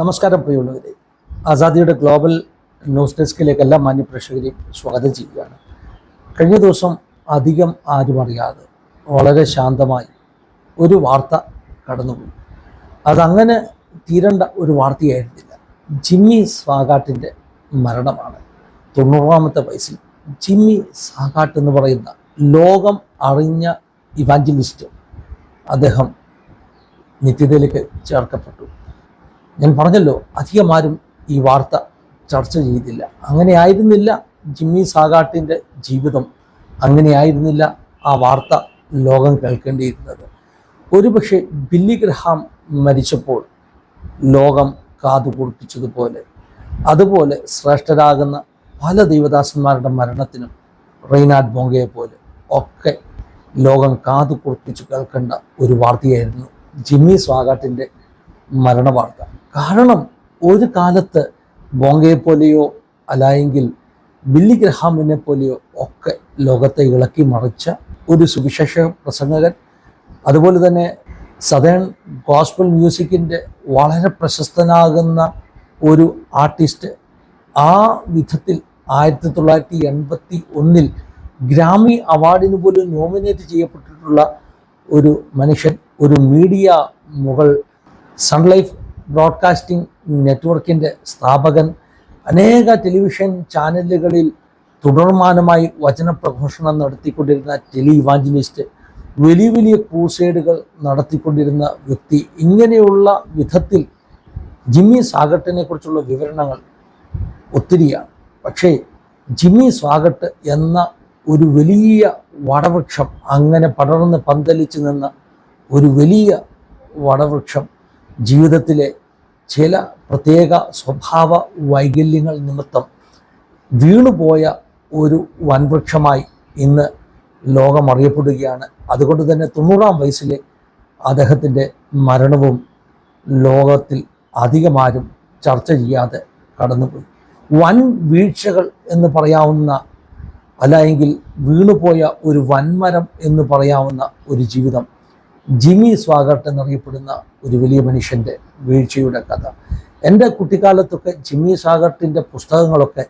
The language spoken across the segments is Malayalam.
നമസ്കാരം പ്രിയമുള്ളവരെ. ആസാദിയുടെ ഗ്ലോബൽ ന്യൂസ് ഡെസ്കിലേക്ക് എല്ലാ മാന്യപ്രേക്ഷകരെയും സ്വാഗതം ചെയ്യുകയാണ്. കഴിഞ്ഞ ദിവസം അധികം ആരും അറിയാതെ വളരെ ശാന്തമായി ഒരു വാർത്ത കടന്നുപോയി. അതങ്ങനെ തീരേണ്ട ഒരു വാർത്തയായിരുന്നില്ല. ജിമ്മി സ്വാഗാട്ടിന്റെ മരണമാണ്. തൊണ്ണൂറാമത്തെ വയസ്സിൽ ജിമ്മി സാഗാട്ട് എന്ന് പറയുന്ന ലോകം അറിഞ്ഞ ഇവാഞ്ചലിസ്റ്റ് അദ്ദേഹം നിത്യതയിലേക്ക് ചേർക്കപ്പെട്ടു. ഞാൻ പറഞ്ഞല്ലോ അധികമാരും ഈ വാർത്ത ചർച്ച ചെയ്തില്ല. അങ്ങനെ ആയിരുന്നില്ല ജിമ്മി സാഗാട്ടിന്റെ ജീവിതം. അങ്ങനെയായിരുന്നില്ല ആ വാർത്ത ലോകം കേൾക്കേണ്ടിയിരുന്നത്. ഒരുപക്ഷെ ബില്ലി ഗ്രഹാം മരിച്ചപ്പോൾ ലോകം കാതു കുറിപ്പിച്ചതുപോലെ അതുപോലെ ശ്രേഷ്ഠരാകുന്ന പല ദൈവദാസന്മാരുടെ മരണത്തിനും റെയ്നാഡ് ബോങ്കയെ പോലെ ഒക്കെ ലോകം കാതു കുറിപ്പിച്ച് കേൾക്കേണ്ട ഒരു വാർത്തയായിരുന്നു ജിമ്മി സ്വാഗാട്ടിന്റെ മരണവാർത്ത. കാരണം ഒരു കാലത്ത് ബോങ്കയെ പോലെയോ അല്ലായെങ്കിൽ ബില്ലി ഗ്രഹാമിനെ പോലെയോ ഒക്കെ ലോകത്തെ ഇളക്കി മറിച്ച ഒരു സുവിശേഷ പ്രസംഗകൻ. അതുപോലെ തന്നെ സദേൺ ഗോസ്ബൽ മ്യൂസിക്കിന്റെ വളരെ പ്രശസ്തനാകുന്ന ഒരു ആർട്ടിസ്റ്റ് ആ വിധത്തിൽ ആയിരത്തി തൊള്ളായിരത്തി എൺപത്തി ഒന്നിൽ ഗ്രാമി അവാർഡിന് പോലും നോമിനേറ്റ് ചെയ്യപ്പെട്ടിട്ടുള്ള ഒരു മനുഷ്യൻ ഒരു മീഡിയ മുകൾ സൺലൈഫ് ബ്രോഡ്കാസ്റ്റിംഗ് നെറ്റ്വർക്കിന്റെ സ്ഥാപകൻ അനേക ടെലിവിഷൻ ചാനലുകളിൽ തുടർമാനമായി വചനപ്രഘോഷണം നടത്തിക്കൊണ്ടിരുന്ന ടെലി ഇവാഞ്ചലിസ്റ്റ് വലിയ വലിയ ക്രൂസൈഡുകൾ നടത്തിക്കൊണ്ടിരുന്ന വ്യക്തി ഇങ്ങനെയുള്ള വിധത്തിൽ ജിമ്മി സാഗട്ടിനെ കുറിച്ചുള്ള വിവരണങ്ങൾ ഒത്തിരിയാണ്. പക്ഷേ ജിമ്മി സ്വാഗട്ട് എന്ന ഒരു വലിയ വടവൃക്ഷം അങ്ങനെ പടർന്ന് പന്തലിച്ച് നിന്ന ഒരു വലിയ വടവൃക്ഷം ജീവിതത്തിലെ ചില പ്രത്യേക സ്വഭാവ വൈകല്യങ്ങൾ നിമിത്തം വീണുപോയ ഒരു വൻവൃക്ഷമായി ഇന്ന് ലോകം അറിയപ്പെടുകയാണ് അതുകൊണ്ട് തന്നെ തൊണ്ണൂറാം വയസ്സിലെ അദ്ദേഹത്തിന്റെ മരണവും ലോകത്തിൽ അധികമാരും ചർച്ച ചെയ്യാതെ കടന്നുപോയി. വൻ വീഴ്ചകൾ എന്ന് പറയാവുന്ന അല്ലെങ്കിൽ വീണുപോയ ഒരു വൻമരം എന്ന് പറയാവുന്ന ഒരു ജീവിതം ജിമ്മി സ്വാഗർട്ട് എന്നറിയപ്പെടുന്ന ഒരു വലിയ മനുഷ്യന്റെ വീഴ്ചയുടെ കഥ. എന്റെ കുട്ടിക്കാലത്തൊക്കെ ജിമ്മി സ്വാഗർട്ടിന്റെ പുസ്തകങ്ങളൊക്കെ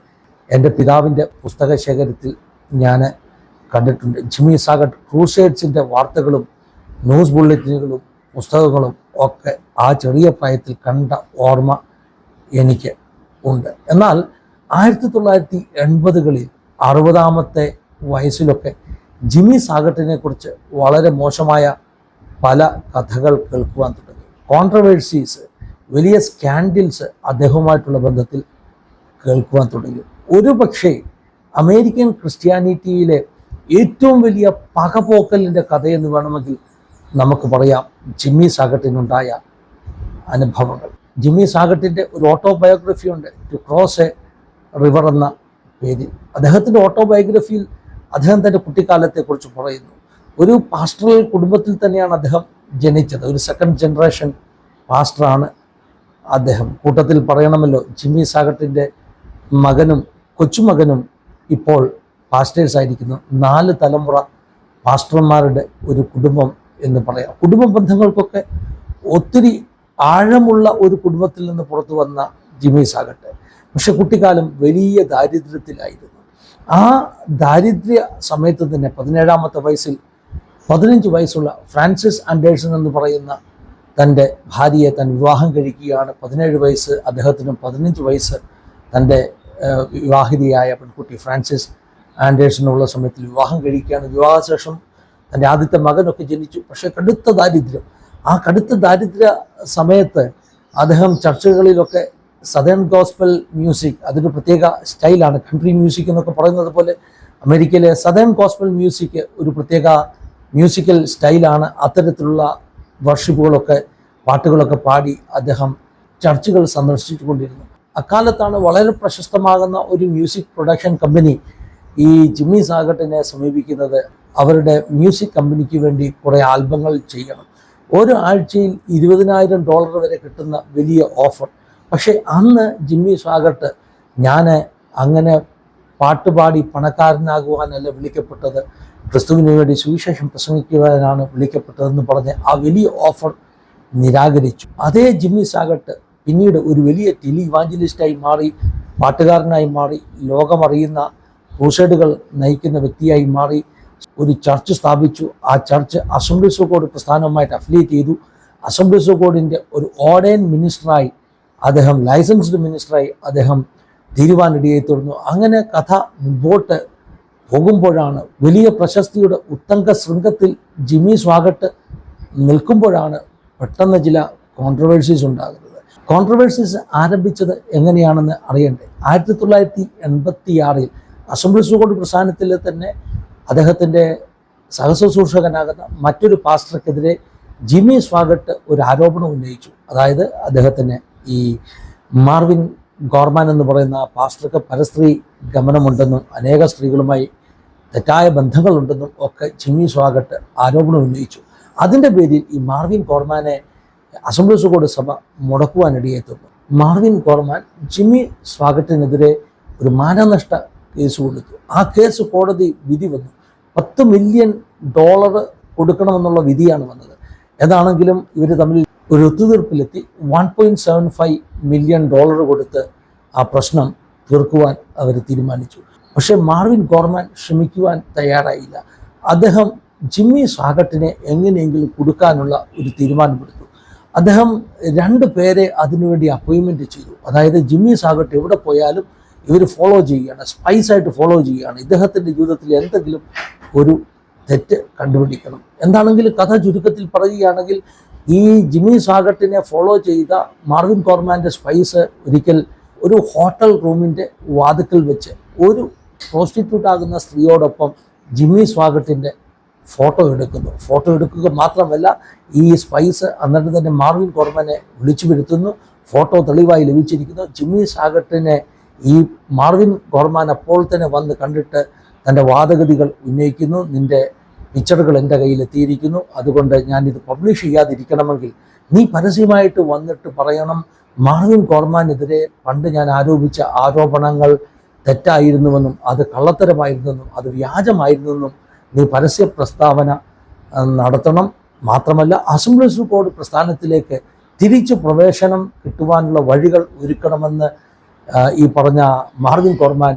എന്റെ പിതാവിന്റെ പുസ്തക ശേഖരത്തിൽ ഞാൻ കണ്ടിട്ടുണ്ട്. ജിമ്മി സാഗർട്ട് ക്രൂസേഡ്സിന്റെ വാർത്തകളും ന്യൂസ് ബുള്ളറ്റിനുകളും പുസ്തകങ്ങളും ഒക്കെ ആ ചെറിയ പ്രായത്തിൽ കണ്ട ഓർമ്മ എനിക്ക് ഉണ്ട്. എന്നാൽ ആയിരത്തി തൊള്ളായിരത്തി എൺപതുകളിൽ അറുപതാമത്തെ വയസ്സിലൊക്കെ ജിമ്മി സാഗട്ടിനെ കുറിച്ച് വളരെ മോശമായ പല കഥകൾ കേൾക്കുവാൻ തുടങ്ങി. കോൺട്രവേഴ്സീസ് വലിയ സ്കാൻഡിൽസ് അദ്ദേഹവുമായിട്ടുള്ള ബന്ധത്തിൽ കേൾക്കുവാൻ തുടങ്ങി. ഒരു പക്ഷേ അമേരിക്കൻ ക്രിസ്ത്യാനിറ്റിയിലെ ഏറ്റവും വലിയ പകപോക്കലിന്റെ കഥയെന്ന് വേണമെങ്കിൽ നമുക്ക് പറയാം. ജിമ്മി സാഗട്ടിനുണ്ടായ അനുഭവങ്ങൾ. ജിമ്മി സാഗട്ടിന്റെ ഒരു ഓട്ടോബയോഗ്രഫി ഉണ്ട്. ടു ക്രോസ് എ റിവർ എന്ന പേരിൽ അദ്ദേഹത്തിന്റെ ഓട്ടോബയോഗ്രഫിയിൽ അദ്ദേഹം തന്റെ കുട്ടിക്കാലത്തെക്കുറിച്ച് പറയുന്നു. ഒരു പാസ്റ്ററൽ കുടുംബത്തിൽ തന്നെയാണ് അദ്ദേഹം ജനിച്ചത്. ഒരു സെക്കൻഡ് ജനറേഷൻ പാസ്റ്ററാണ് അദ്ദേഹം. കൂട്ടത്തിൽ പറയണമല്ലോ ജിമ്മി സാഗട്ടിന്റെ മകനും കൊച്ചുമകനും ഇപ്പോൾ പാസ്റ്റേഴ്സ് ആയിരിക്കുന്നു. നാല് തലമുറ പാസ്റ്റർമാരുടെ ഒരു കുടുംബം എന്ന് പറയാം. കുടുംബ ബന്ധങ്ങൾക്കൊക്കെ ഒത്തിരി ആഴമുള്ള ഒരു കുടുംബത്തിൽ നിന്ന് പുറത്തു വന്ന ജിമ്മി സാഗട്ട്. പക്ഷെ കുട്ടിക്കാലം വലിയ ദാരിദ്ര്യത്തിലായിരുന്നു. ആ ദാരിദ്ര്യ സമയത്ത് തന്നെ പതിനേഴാമത്തെ വയസ്സിൽ പതിനഞ്ച് വയസ്സുള്ള ഫ്രാൻസിസ് ആൻഡേഴ്സൺ എന്ന് പറയുന്ന തന്റെ ഭാര്യയെ താൻ വിവാഹം കഴിക്കുകയാണ്. പതിനേഴ് വയസ്സ് അദ്ദേഹത്തിനും പതിനഞ്ച് വയസ്സ് തന്റെ വിവാഹിതയായ പെൺകുട്ടി ഫ്രാൻസിസ് ആൻഡേഴ്സണുള്ള സമയത്ത് വിവാഹം കഴിക്കുകയാണ്. വിവാഹശേഷം തന്റെ ആദ്യത്തെ മകനൊക്കെ ജനിച്ചു. പക്ഷേ കടുത്ത ദാരിദ്ര്യം. ആ കടുത്ത ദാരിദ്ര്യ സമയത്ത് അദ്ദേഹം ചർച്ചകളിലൊക്കെ സദേൺ ഗോസ്പൽ മ്യൂസിക് അതൊരു പ്രത്യേക സ്റ്റൈലാണ്. കൺട്രി മ്യൂസിക് എന്നൊക്കെ പറയുന്നത് പോലെ അമേരിക്കയിലെ സദേൺ ഗോസ്പൽ മ്യൂസിക് ഒരു പ്രത്യേക മ്യൂസിക്കൽ സ്റ്റൈലാണ് അത്തരത്തിലുള്ള വർഷിപ്പുകളൊക്കെ പാട്ടുകളൊക്കെ പാടി അദ്ദേഹം ചർച്ചുകൾ സന്ദർശിച്ചു കൊണ്ടിരുന്നു അക്കാലത്താണ് വളരെ പ്രശസ്തമാകുന്ന ഒരു മ്യൂസിക് പ്രൊഡക്ഷൻ കമ്പനി ഈ ജിമ്മി സാഗട്ടിനെ സമീപിക്കുന്നത്. അവരുടെ മ്യൂസിക് കമ്പനിക്ക് വേണ്ടി കുറേ ആൽബങ്ങൾ ചെയ്യണം. ഒരു ആഴ്ചയിൽ ഇരുപതിനായിരം ഡോളർ വരെ കിട്ടുന്ന വലിയ ഓഫർ. പക്ഷേ അന്ന് ജിമ്മി സാഗട്ട് ഞാൻ അങ്ങനെ പാട്ടുപാടി പണക്കാരനാകുവാനല്ല വിളിക്കപ്പെട്ടത്. ക്രിസ്തുവിന് വേണ്ടി സുവിശേഷം പ്രസംഗിക്കുവാനാണ് വിളിക്കപ്പെട്ടതെന്ന് പറഞ്ഞ് ആ വലിയ ഓഫർ നിരാകരിച്ചു. അതേ ജിമ്മി സാഗട്ട് പിന്നീട് ഒരു വലിയ ടെലി ഇവാഞ്ചലിസ്റ്റായി മാറി പാട്ടുകാരനായി മാറി ലോകമറിയുന്ന ക്രൂസൈഡുകൾ നയിക്കുന്ന വ്യക്തിയായി മാറി ഒരു ചർച്ച് സ്ഥാപിച്ചു. ആ ചർച്ച് അസംബ്ലീസ് ഓഫ് ഗോഡ് പ്രസ്ഥാനവുമായിട്ട് അഫിലിയേറ്റ് ചെയ്തു. അസംബ്ലീസ് ഓഫ് ഗോഡിന്റെ ഒരു ഓർഡൈൻ മിനിസ്റ്ററായി അദ്ദേഹം ലൈസൻസ്ഡ് മിനിസ്റ്ററായി അദ്ദേഹം തീരുവാനിടയായി തുടർന്നു. അങ്ങനെ കഥ മുമ്പോട്ട് പോകുമ്പോഴാണ് വലിയ പ്രശസ്തിയുടെ ഉത്തങ്ക ശൃംഗത്തിൽ ജിമ്മി സ്വാഗട്ട് നിൽക്കുമ്പോഴാണ് പെട്ടെന്ന് ചില കോൺട്രവേഴ്സീസ് ഉണ്ടാകുന്നത്. കോൺട്രവേഴ്സീസ് ആരംഭിച്ചത് എങ്ങനെയാണെന്ന് അറിയണ്ടേ? ആയിരത്തി തൊള്ളായിരത്തി എൺപത്തി ആറിൽ അസംബ്ലി സുഗോഡ് പ്രസ്ഥാനത്തിൽ തന്നെ അദ്ദേഹത്തിന്റെ സഹശുശ്രൂഷകനാകുന്ന മറ്റൊരു പാസ്റ്റർക്കെതിരെ ജിമ്മി സ്വാഗട്ട് ഒരു ആരോപണം ഉന്നയിച്ചു. അതായത് അദ്ദേഹത്തിന് ഈ മാർവിൻ ഗോർമാൻ എന്ന് പറയുന്ന പാസ്റ്റർക്ക് പരസ്ത്രീ ഗമനമുണ്ടെന്നും അനേക സ്ത്രീകളുമായി തെറ്റായ ബന്ധങ്ങളുണ്ടെന്നും ഒക്കെ ജിമ്മി സ്വാഗട്ട് ആരോപണം ഉന്നയിച്ചു. അതിന്റെ പേരിൽ ഈ മാർവിൻ കോർമാനെ അസംബ്ലി സുഗോഡ് സഭ മുടക്കുവാനിടയെത്തുന്നു മാർവിൻ കോർമാൻ ജിമ്മി സ്വാഗട്ടിനെതിരെ ഒരു മാനനഷ്ട കേസ് കൊടുത്തു ആ കേസ് കോടതി വിധി വന്നു. പത്ത് മില്യൺ ഡോളർ കൊടുക്കണമെന്നുള്ള വിധിയാണ് വന്നത്. ഏതാണെങ്കിലും ഇവർ തമ്മിൽ ഒരു ഒത്തുതീർപ്പിലെത്തി one point seven five million dollar കൊടുത്ത് ആ പ്രശ്നം തീർക്കുവാൻ അവർ തീരുമാനിച്ചു. പക്ഷേ മാർവിൻ ഗോർമാൻ ശ്രമിക്കുവാൻ തയ്യാറായില്ല. അദ്ദേഹം ജിമ്മി സ്വാഗട്ടിനെ എങ്ങനെയെങ്കിലും കൊടുക്കാനുള്ള ഒരു തീരുമാനമെടുത്തു. അദ്ദേഹം രണ്ട് പേരെ അതിനുവേണ്ടി അപ്പോയിൻമെന്റ് ചെയ്തു. അതായത് ജിമ്മി സ്വാഗട്ട് എവിടെ പോയാലും ഇവർ ഫോളോ ചെയ്യുകയാണ് സ്പൈസായിട്ട് ഫോളോ ചെയ്യുകയാണ്. ഇദ്ദേഹത്തിന്റെ ജീവിതത്തിൽ എന്തെങ്കിലും ഒരു തെറ്റ് കണ്ടുപിടിക്കണം. എന്താണെങ്കിലും കഥ ചുരുക്കത്തിൽ പറയുകയാണെങ്കിൽ ഈ ജിമ്മി സാഗട്ടിനെ ഫോളോ ചെയ്ത മാർവിൻ കോർമാന്റെ സ്പൈസ് ഒരിക്കൽ ഒരു ഹോട്ടൽ റൂമിന്റെ വാതുക്കൽ വെച്ച് ഒരു പ്രോസ്റ്റിറ്റ്യൂട്ട് ആകുന്ന സ്ത്രീയോടൊപ്പം ജിമ്മി സ്വാഗട്ടിന്റെ ഫോട്ടോ എടുക്കുന്നു. ഫോട്ടോ എടുക്കുക മാത്രമല്ല ഈ സ്പൈസ് അന്നിട്ട് തന്നെ മാർവിൻ കോർമനെ വിളിച്ചു വരുത്തുന്നു. ഫോട്ടോ തെളിവായി ലഭിച്ചിരിക്കുന്നു. ജിമ്മി സാഗട്ടിനെ ഈ മാർവിൻ കോർമാൻ അപ്പോൾ തന്നെ വന്ന് കണ്ടിട്ട് തന്റെ വാദഗതികൾ ഉന്നയിക്കുന്നു. നിന്റെ പിക്ചറുകൾ എന്റെ കയ്യിൽ എത്തിയിരിക്കുന്നു. അതുകൊണ്ട് ഇത് പബ്ലിഷ് ചെയ്യാതിരിക്കണമെങ്കിൽ നീ പരസ്യമായിട്ട് വന്നിട്ട് പറയണം. മാർവിൻ കോർമാനെതിരെ പണ്ട് ഞാൻ ആരോപിച്ച ആരോപണങ്ങൾ തെറ്റായിരുന്നുവെന്നും അത് കള്ളത്തരമായിരുന്നെന്നും അത് വ്യാജമായിരുന്നെന്നും നീ പരസ്യ പ്രസ്താവന നടത്തണം. മാത്രമല്ല അസംബ്ലീസ് കോഡ് പ്രസ്ഥാനത്തിലേക്ക് തിരിച്ചു പ്രവേശനം കിട്ടുവാനുള്ള വഴികൾ ഒരുക്കണമെന്ന് ഈ പറഞ്ഞ മാർവിൻ കോർമാൻ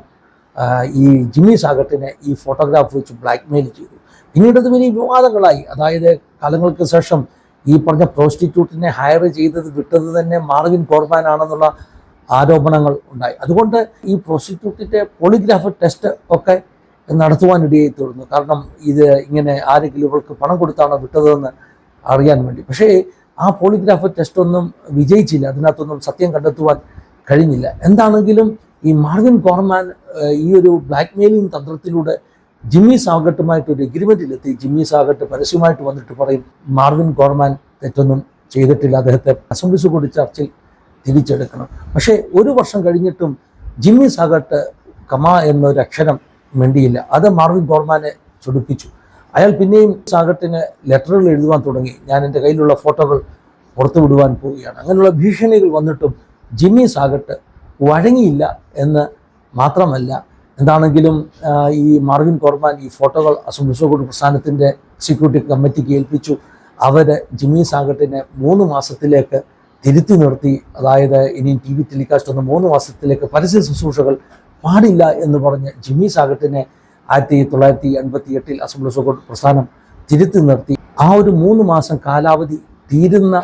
ഈ ജിമ്മി സാഗട്ടിനെ ഈ ഫോട്ടോഗ്രാഫ് വെച്ച് ബ്ലാക്ക്മെയിൽ ചെയ്തു. പിന്നീട് അത് വലിയ വിവാദങ്ങളായി. അതായത് കാലങ്ങൾക്ക് ശേഷം ഈ പറഞ്ഞ പ്രോസ്റ്റിറ്റ്യൂട്ടിനെ ഹയർ ചെയ്തത് വിട്ടത് തന്നെ മാർവിൻ കോർമാൻ ആണെന്നുള്ള ആരോപണങ്ങൾ ഉണ്ടായി. അതുകൊണ്ട് ഈ പ്രോസിക്യൂട്ടിന്റെ പോളിഗ്രാഫ് ടെസ്റ്റ് ഒക്കെ നടത്തുവാനിടയായി തീർന്നു. കാരണം ഇത് ഇങ്ങനെ ആരെങ്കിലും ഇവൾക്ക് പണം കൊടുത്താണോ വിട്ടതെന്ന് അറിയാൻ വേണ്ടി. പക്ഷേ ആ പോളിഗ്രാഫ് ടെസ്റ്റ് ഒന്നും വിജയിച്ചില്ല. അതിനകത്തൊന്നും സത്യം കണ്ടെത്തുവാൻ കഴിഞ്ഞില്ല. എന്താണെങ്കിലും ഈ മാർവിൻ കോർമാൻ ഈ ഒരു ബ്ലാക്ക് മെയിലിംഗ് തന്ത്രത്തിലൂടെ ജിമ്മി സാഗട്ടുമായിട്ട് ഒരു എഗ്രിമെന്റിലെത്തി ജിമ്മി സാഗട്ട് പരസ്യമായിട്ട് വന്നിട്ട് പറയും മാർവിൻ കോർമാൻ തെറ്റൊന്നും ചെയ്തിട്ടില്ല. അദ്ദേഹത്തെ അസംബ്ലിസ് കൂടി ചർച്ചിൽ തിരിച്ചെടുക്കണം. പക്ഷേ ഒരു വർഷം കഴിഞ്ഞിട്ടും ജിമ്മി സാഗട്ട് കമ എന്നൊരു അക്ഷരം മിണ്ടിയില്ല. അത് മാർവിൻ ഗോർമാനെ ചൊടിപ്പിച്ചു. അയാൾ പിന്നെയും സാഗട്ടിന് ലെറ്ററുകൾ എഴുതുവാൻ തുടങ്ങി. ഞാൻ എന്റെ കയ്യിലുള്ള ഫോട്ടോകൾ പുറത്തു വിടുവാൻ പോവുകയാണ്. അങ്ങനെയുള്ള ഭീഷണികൾ വന്നിട്ടും ജിമ്മി സാഗട്ട് വഴങ്ങിയില്ല എന്ന് മാത്രമല്ല എന്താണെങ്കിലും ഈ മാർവിൻ കോർമാൻ ഈ ഫോട്ടോകൾ അസംബ്ലിസോഗോഡ് പ്രസ്ഥാനത്തിന്റെ എക്സിക്യൂട്ടീവ് കമ്മിറ്റിക്ക് ഏൽപ്പിച്ചു. അവർ ജിമ്മി സാഗട്ടിനെ മൂന്ന് മാസത്തിലേക്ക് തിരുത്തി നിർത്തി അതായത് ഇനി ടി വി ടെലികാസ്റ്റ് ഒന്ന് മൂന്ന് മാസത്തിലേക്ക് പരസ്യ ശുശ്രൂഷകൾ പാടില്ല എന്ന് പറഞ്ഞ് ജിമ്മി സാഗട്ടിനെ ആയിരത്തി തൊള്ളായിരത്തി എൺപത്തി എട്ടിൽ അസംബ്ലി സുഗോഡ് പ്രസ്ഥാനം തിരുത്തി നിർത്തി. ആ ഒരു മൂന്ന് മാസം കാലാവധി തീരുന്ന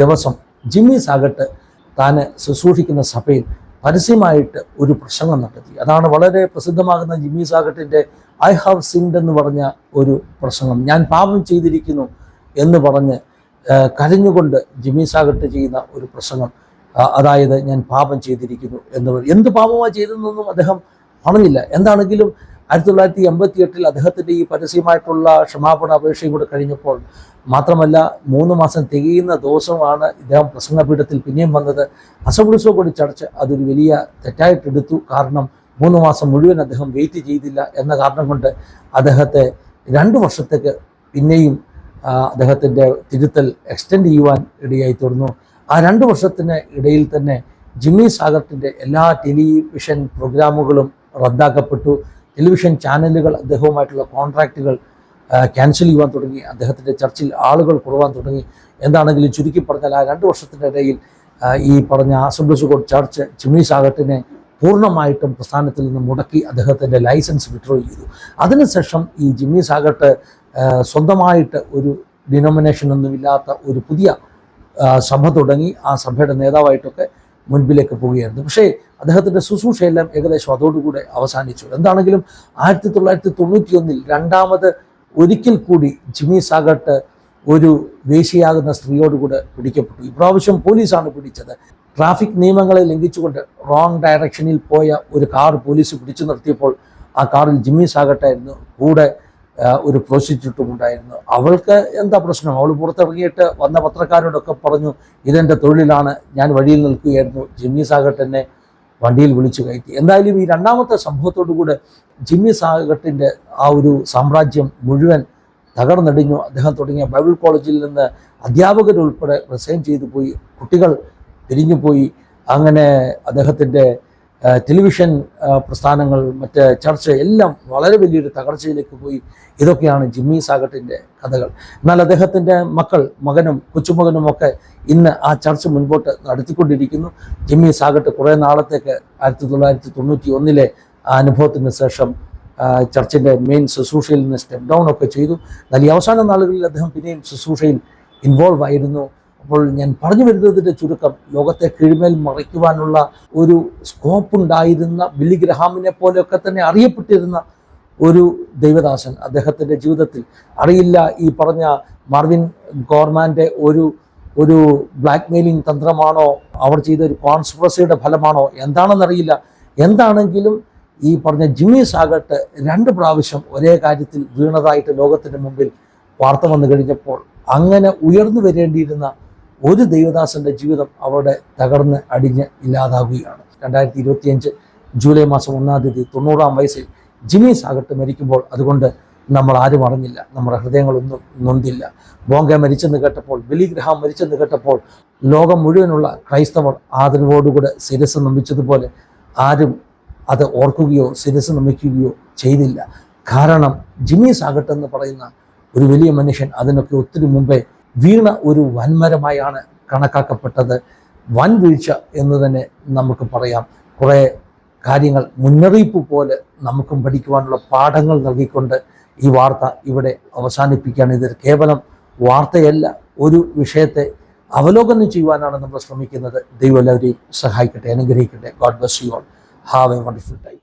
ദിവസം ജിമ്മി സാഗട്ട് താൻ ശുശ്രൂഷിക്കുന്ന സഭയിൽ പരസ്യമായിട്ട് ഒരു പ്രസംഗം നടത്തി. അതാണ് വളരെ പ്രസിദ്ധമാകുന്ന ജിമ്മി സാഗട്ടിന്റെ ഐ ഹാവ് സിൻഡ് എന്ന് പറഞ്ഞ ഒരു പ്രസംഗം. ഞാൻ പാപം ചെയ്തിരിക്കുന്നു എന്ന് പറഞ്ഞ് കരഞ്ഞുകൊണ്ട് ജിമ്മി സാഗട്ട് ചെയ്യുന്ന ഒരു പ്രസംഗം അതായത് ഞാൻ പാപം ചെയ്തിരിക്കുന്നു എന്ന് എന്ത് പാപമാണ് ചെയ്തതെന്നൊന്നും അദ്ദേഹം പറഞ്ഞില്ല. എന്താണെങ്കിലും ആയിരത്തി തൊള്ളായിരത്തി എൺപത്തി എട്ടിൽ അദ്ദേഹത്തിന്റെ ഈ പരസ്യമായിട്ടുള്ള ക്ഷമാപണ അപേക്ഷയും കൂടെ കഴിഞ്ഞപ്പോൾ മാത്രമല്ല മൂന്ന് മാസം തികയുന്ന ദിവസമാണ് ഇദ്ദേഹം പ്രസംഗപീഠത്തിൽ പിന്നെയും വന്നത്. അസംബ്ലിസോ കൂടി ചർച്ച അതൊരു വലിയ തെറ്റായിട്ടെടുത്തു കാരണം മൂന്ന് മാസം മുഴുവൻ അദ്ദേഹം വെയിറ്റ് ചെയ്തില്ല എന്ന കാരണം കൊണ്ട് അദ്ദേഹത്തെ രണ്ട് വർഷത്തേക്ക് പിന്നെയും അദ്ദേഹത്തിന്റെ തിരുത്തൽ എക്സ്റ്റെൻഡ് ചെയ്യുവാൻ ഇടയായി തീർന്നു ആ രണ്ട് വർഷത്തിന് ഇടയിൽ തന്നെ ജിമ്മി സാഗർട്ടിന്റെ എല്ലാ ടെലിവിഷൻ പ്രോഗ്രാമുകളും റദ്ദാക്കപ്പെട്ടു. ടെലിവിഷൻ ചാനലുകൾ അദ്ദേഹവുമായിട്ടുള്ള കോൺട്രാക്റ്റുകൾ ക്യാൻസൽ ചെയ്യുവാൻ തുടങ്ങി. അദ്ദേഹത്തിന്റെ ചർച്ചിൽ ആളുകൾ കുറവാൻ തുടങ്ങി. എന്താണെങ്കിലും ചുരുക്കി പറഞ്ഞാൽ ആ രണ്ട് വർഷത്തിന്റെ ഇടയിൽ ഈ പറഞ്ഞ അസംബ്ലി കോഡ് ചർച്ച് ജിമ്മി സാഗട്ടിനെ പൂർണമായിട്ടും പ്രസ്ഥാനത്തിൽ നിന്ന് മുടക്കി അദ്ദേഹത്തിന്റെ ലൈസൻസ് വിഡ്രോ ചെയ്തു. അതിനുശേഷം ഈ ജിമ്മി സാഗട്ട് സ്വന്തമായിട്ട് ഒരു ഡിനോമിനേഷൻ ഒന്നുമില്ലാത്ത ഒരു പുതിയ സഭ തുടങ്ങി ആ സഭയുടെ നേതാവായിട്ടൊക്കെ മുൻപിലേക്ക് പോവുകയായിരുന്നു. പക്ഷേ അദ്ദേഹത്തിന്റെ ശുശ്രൂഷയെല്ലാം ഏകദേശം അതോടുകൂടെ അവസാനിച്ചു. എന്താണെങ്കിലും ആയിരത്തി തൊള്ളായിരത്തി തൊണ്ണൂറ്റി ഒന്നിൽ രണ്ടാമത് ഒരിക്കൽ കൂടി ജിമ്മി സാഗട്ട് ഒരു വേശിയാകുന്ന സ്ത്രീയോടുകൂടെ പിടിക്കപ്പെട്ടു. ഇപ്രാവശ്യം പോലീസാണ് പിടിച്ചത്. ട്രാഫിക് നിയമങ്ങളെ ലംഘിച്ചുകൊണ്ട് റോങ് ഡയറക്ഷനിൽ പോയ ഒരു കാർ പോലീസ് പിടിച്ചു നിർത്തിയപ്പോൾ ആ കാറിൽ ജിമ്മി സാഗട്ടായിരുന്നു കൂടെ ഒരു പ്രോസിക്യൂട്ടും ഉണ്ടായിരുന്നു. അവൾക്ക് എന്താ പ്രശ്നം? അവൾ പുറത്തിറങ്ങിയിട്ട് വന്ന പത്രക്കാരോടൊക്കെ പറഞ്ഞു ഇതെന്റെ തൊഴിലാണ് ഞാൻ വഴിയിൽ നിൽക്കുകയായിരുന്നു. ജിമ്മി സാഗട്ട് എന്നെ വണ്ടിയിൽ വിളിച്ചു കയറ്റി. എന്തായാലും ഈ രണ്ടാമത്തെ സംഭവത്തോടു കൂടെ ജിമ്മി സാഗട്ടിന്റെ ആ ഒരു സാമ്രാജ്യം മുഴുവൻ തകർന്നടിഞ്ഞു. അദ്ദേഹം തുടങ്ങിയ ബൈബിൾ കോളേജിൽ നിന്ന് അധ്യാപകരുൾപ്പെടെ റിസൈൻ ചെയ്തു പോയി കുട്ടികൾ തിരിഞ്ഞു പോയി. അങ്ങനെ അദ്ദേഹത്തിന്റെ ടെലിവിഷൻ പ്രസ്ഥാനങ്ങൾ മറ്റ് ചർച്ച എല്ലാം വളരെ വലിയൊരു തകർച്ചയിലേക്ക് പോയി. ഇതൊക്കെയാണ് ജിമ്മി സാഗട്ടിന്റെ കഥകൾ. എന്നാൽ അദ്ദേഹത്തിന്റെ മക്കൾ മകനും കൊച്ചുമകനും ഒക്കെ ഇന്ന് ആ ചർച്ച മുൻപോട്ട് നടത്തിക്കൊണ്ടിരിക്കുന്നു. ജിമ്മി സാഗട്ട് കുറേ നാളത്തേക്ക് ആയിരത്തി തൊള്ളായിരത്തി തൊണ്ണൂറ്റി ഒന്നിലെ ആ അനുഭവത്തിന് ശേഷം ചർച്ചിന്റെ മെയിൻ ശുശ്രൂഷയിൽ നിന്ന് സ്റ്റെപ്പ് ഡൗൺ ഒക്കെ ചെയ്തു. എന്നാൽ ഈ അവസാന നാളുകളിൽ അദ്ദേഹം പിന്നെയും ശുശ്രൂഷയിൽ ഇൻവോൾവ് ആയിരുന്നു. അപ്പോൾ ഞാൻ പറഞ്ഞു വരുന്നതിന്റെ ചുരുക്കം ലോകത്തെ കീഴ്മേൽ മറയ്ക്കുവാനുള്ള ഒരു സ്കോപ്പ് ഉണ്ടായിരുന്ന ബില്ലി ഗ്രഹാമിനെ പോലെയൊക്കെ തന്നെ അറിയപ്പെട്ടിരുന്ന ഒരു ദൈവദാസൻ അദ്ദേഹത്തിന്റെ ജീവിതത്തിൽ. അറിയില്ല ഈ പറഞ്ഞ മാർവിൻ ഗോർമാന്റെ ഒരു ഒരു ബ്ലാക്ക് മെയിലിംഗ് തന്ത്രമാണോ അവർ ചെയ്ത ഒരു കോൺസ്പ്രസിയുടെ ഫലമാണോ എന്താണെന്നറിയില്ല. എന്താണെങ്കിലും ഈ പറഞ്ഞ ജിമ്മി സാഗട്ട് രണ്ട് പ്രാവശ്യം ഒരേ കാര്യത്തിൽ വീണതായിട്ട് ലോകത്തിന് മുമ്പിൽ വാർത്ത വന്നു കഴിഞ്ഞപ്പോൾ അങ്ങനെ ഉയർന്നു വരേണ്ടിയിരുന്ന ഒരു ദൈവദാസന്റെ ജീവിതം അവിടെ തകർന്ന് അടിഞ്ഞ് ഇല്ലാതാകുകയാണ്. രണ്ടായിരത്തി ഇരുപത്തിയഞ്ച് ജൂലൈ മാസം ഒന്നാം തീയതി തൊണ്ണൂറാം വയസ്സിൽ ജിമ്മി സാഗട്ട് മരിക്കുമ്പോൾ അതുകൊണ്ട് നമ്മൾ ആരും അറിഞ്ഞില്ല. നമ്മുടെ ഹൃദയങ്ങളൊന്നും നൊന്തില്ല. ബോങ്ക മരിച്ചെന്ന് കേട്ടപ്പോൾ ബലിഗ്രഹം മരിച്ചെന്ന് കേട്ടപ്പോൾ ലോകം മുഴുവനുള്ള ക്രൈസ്തവർ ആദരവോടുകൂടെ ശിരസ് നമിച്ചതുപോലെ ആരും അത് ഓർക്കുകയോ ശിരസ് നമിക്കുകയോ ചെയ്തില്ല. കാരണം ജിമ്മി സാഗട്ട് എന്ന് പറയുന്ന ഒരു വലിയ മനുഷ്യൻ അതിനൊക്കെ ഒത്തിരി മുമ്പേ വീണ ഒരു വൻമരമായാണ് കണക്കാക്കപ്പെട്ടത്. വൻ വീഴ്ച എന്ന് തന്നെ നമുക്ക് പറയാം. കുറേ കാര്യങ്ങൾ മുന്നറിയിപ്പ് പോലെ നമുക്കും പഠിക്കുവാനുള്ള പാഠങ്ങൾ നൽകിക്കൊണ്ട് ഈ വാർത്ത ഇവിടെ അവസാനിപ്പിക്കുകയാണ്. ഇത് കേവലം വാർത്തയല്ല ഒരു വിഷയത്തെ അവലോകനം ചെയ്യുവാനാണ് നമ്മൾ ശ്രമിക്കുന്നത്. ദൈവം എല്ലാവരെയും സഹായിക്കട്ടെ അനുഗ്രഹിക്കട്ടെ. God bless you all have a wonderful time